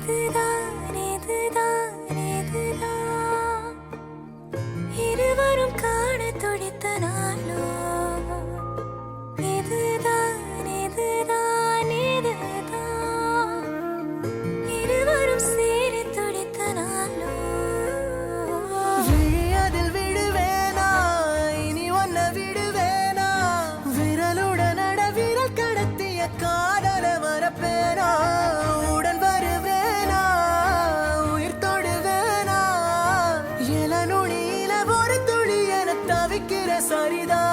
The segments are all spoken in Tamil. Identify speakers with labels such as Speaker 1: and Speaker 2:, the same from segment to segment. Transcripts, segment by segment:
Speaker 1: இதுதான் இதுதான் இதுதான். இருவரும் காண துடித்தனா
Speaker 2: சரிதா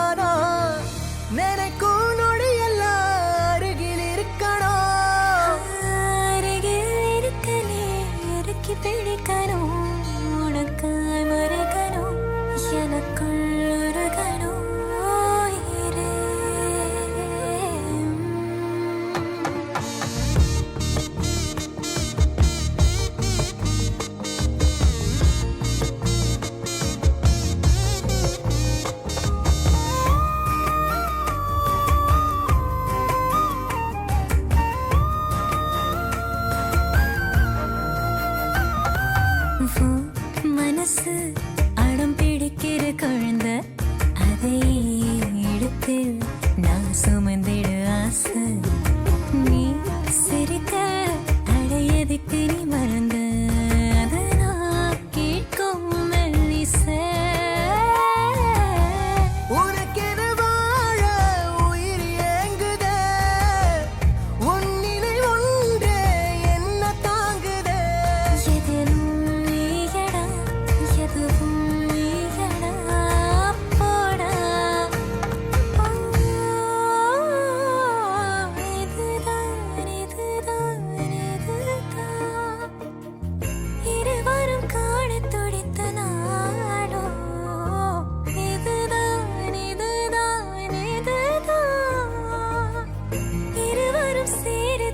Speaker 1: ஆசு அடம் பிடிக்கிற குழந்த. அதை எடுத்து நான் சுமந்திடு ஆசு. நீ see